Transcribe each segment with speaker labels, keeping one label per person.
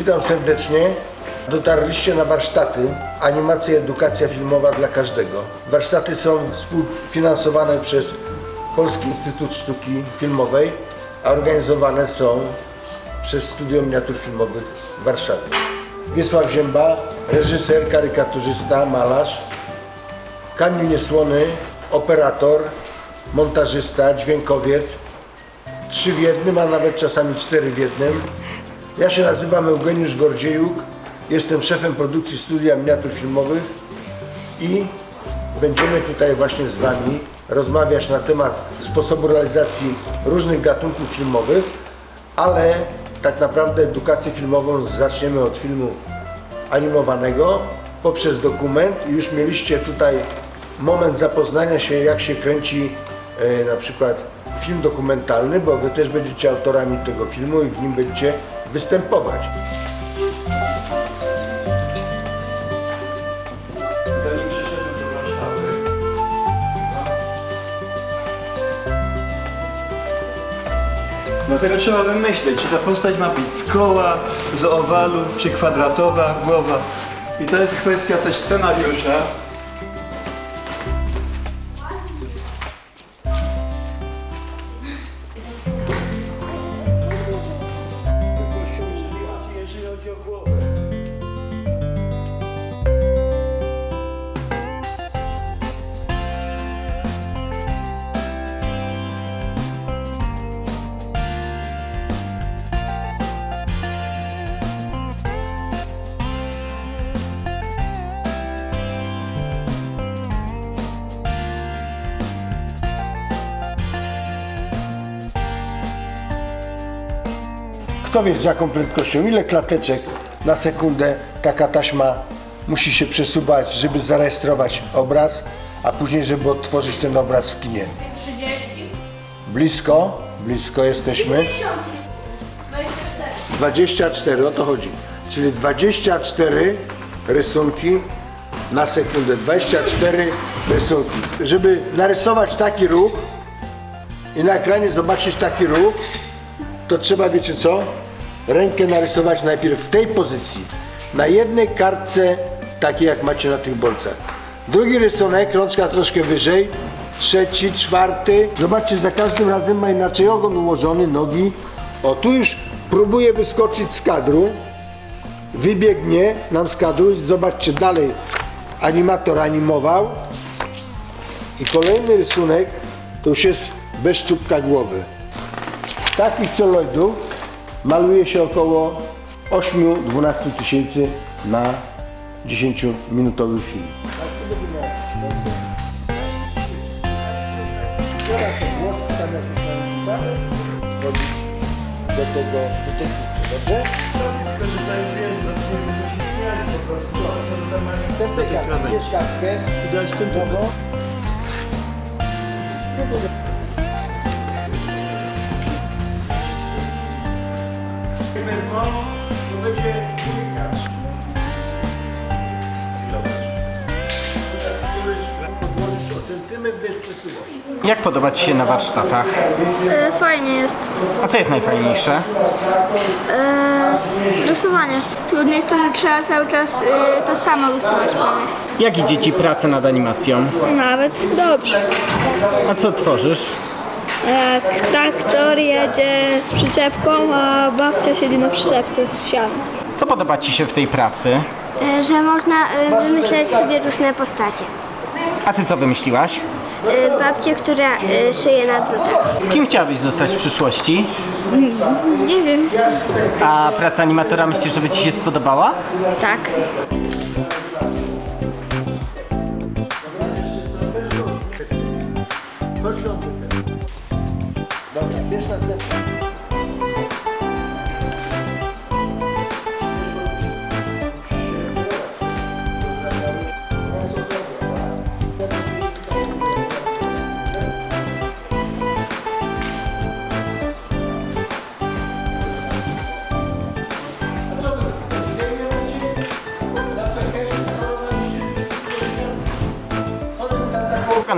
Speaker 1: Witam serdecznie. Dotarliście na warsztaty Animacja i Edukacja Filmowa dla każdego. Warsztaty są współfinansowane przez Polski Instytut Sztuki Filmowej, a organizowane są przez Studio Miniatur Filmowych w Warszawie. Wiesław Zięba, reżyser, karykaturzysta, malarz. Kamil Niesłony, operator, montażysta, dźwiękowiec. Trzy w jednym, a nawet czasami cztery w jednym. Ja się nazywam Eugeniusz Gordziejuk, jestem szefem produkcji studia miniatur filmowych i będziemy tutaj właśnie z Wami rozmawiać na temat sposobu realizacji różnych gatunków filmowych, ale tak naprawdę edukację filmową zaczniemy od filmu animowanego poprzez dokument. Już mieliście tutaj moment zapoznania się jak się kręci e, na przykład film dokumentalny, bo Wy też będziecie autorami tego filmu i w nim będziecie występować.
Speaker 2: Zanim do Warszawy, Dlatego trzeba wymyśleć, czy ta postać ma być z koła, z owalu, czy kwadratowa głowa. I to jest kwestia też scenariusza.
Speaker 1: Kto wie z jaką prędkością, ile klateczek na sekundę taka taśma musi się przesuwać, żeby zarejestrować obraz, a później, żeby odtworzyć ten obraz w kinie.
Speaker 3: 30.
Speaker 1: Blisko, blisko jesteśmy.
Speaker 3: 24.
Speaker 1: 24, o to chodzi. Czyli 24 rysunki na sekundę. 24 rysunki. Żeby narysować taki ruch i na ekranie zobaczyć taki ruch, to trzeba, wiecie co? Rękę narysować najpierw w tej pozycji. Na jednej kartce, takiej jak macie na tych bolcach. Drugi rysunek, rączka troszkę wyżej. Trzeci, czwarty. Zobaczcie, za każdym razem ma inaczej ogon ułożony, nogi. O, tu już próbuje wyskoczyć z kadru. Wybiegnie nam z kadru. Zobaczcie, dalej animator animował. I kolejny rysunek to już jest bez czubka głowy. Takich celoidów maluje się około 8-12 tysięcy na 10-minutowy film. Do tego, dobrze?
Speaker 2: Tylko, że to jest wiesz,
Speaker 4: Jak podoba Ci się na warsztatach?
Speaker 5: E, Fajnie jest.
Speaker 4: A co jest najfajniejsze?
Speaker 5: E, rysowanie. Trudne jest to, że trzeba cały czas e, to samo rysować prawie.
Speaker 4: Jak idzie Ci praca nad animacją?
Speaker 5: Nawet dobrze.
Speaker 4: A co tworzysz?
Speaker 5: Jak traktor jedzie z przyczepką, a babcia siedzi na przyczepce z sianem.
Speaker 4: Co podoba Ci się w tej pracy?
Speaker 6: E, że można wymyśleć sobie różne postacie.
Speaker 4: A Ty co wymyśliłaś?
Speaker 6: E, Babcię, która e, szyje na drutach.
Speaker 4: Kim chciałabyś zostać w przyszłości?
Speaker 5: Nie wiem.
Speaker 4: A praca animatora myślisz, żeby Ci się spodobała?
Speaker 5: Tak.
Speaker 1: Chodź do mnie. Dobra, bierz następny.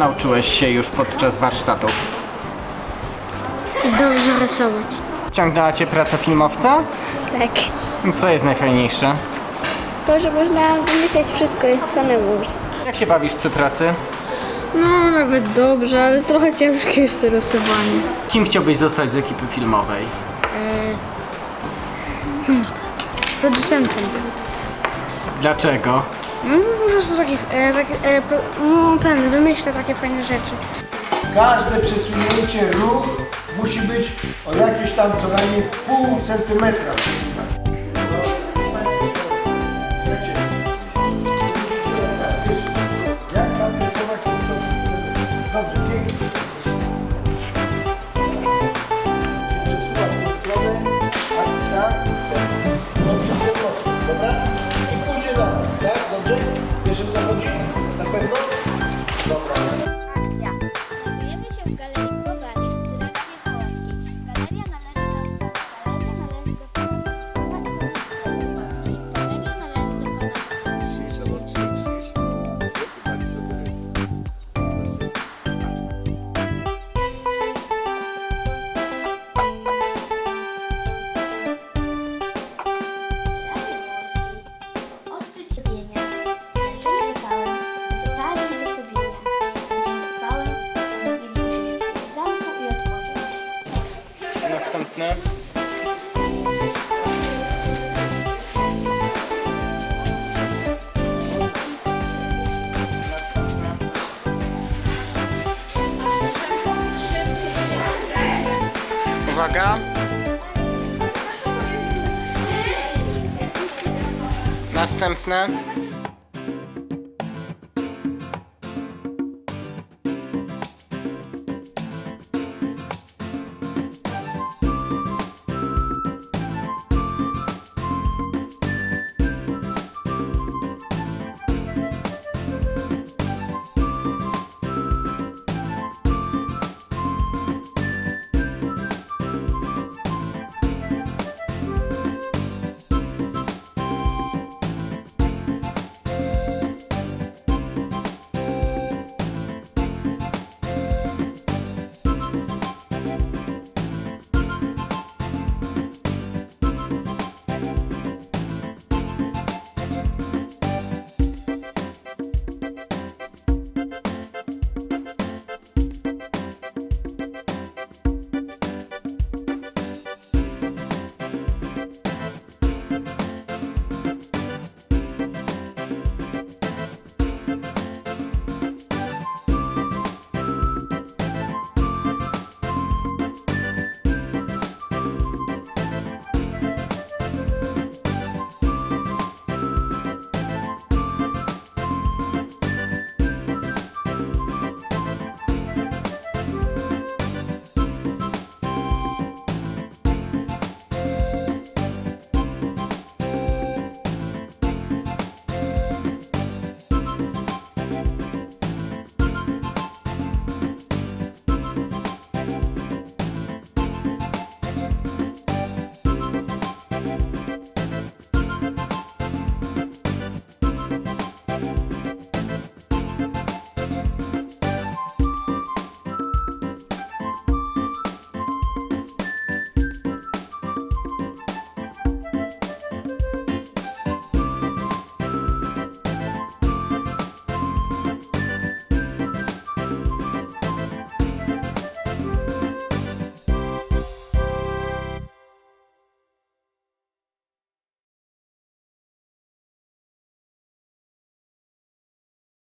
Speaker 4: Nauczyłeś się już podczas warsztatów?
Speaker 6: Dobrze rysować.
Speaker 4: Ciągnęła cię praca filmowca?
Speaker 5: Tak.
Speaker 4: Co jest najfajniejsze?
Speaker 5: To, że można wymyśleć wszystko samemu.
Speaker 4: Jak się bawisz przy pracy?
Speaker 7: No, nawet dobrze, ale trochę ciężkie jest to rysowanie.
Speaker 4: Kim chciałbyś zostać z ekipy filmowej?
Speaker 7: Producentem.
Speaker 4: Dlaczego?
Speaker 7: No, po prostu taki, e, taki e, no, ten, wymyśla takie fajne rzeczy.
Speaker 1: Każde przesunięcie, ruch musi być o jakieś tam co najmniej pół centymetra przesuwane.
Speaker 4: Następne. Uwaga. Następne.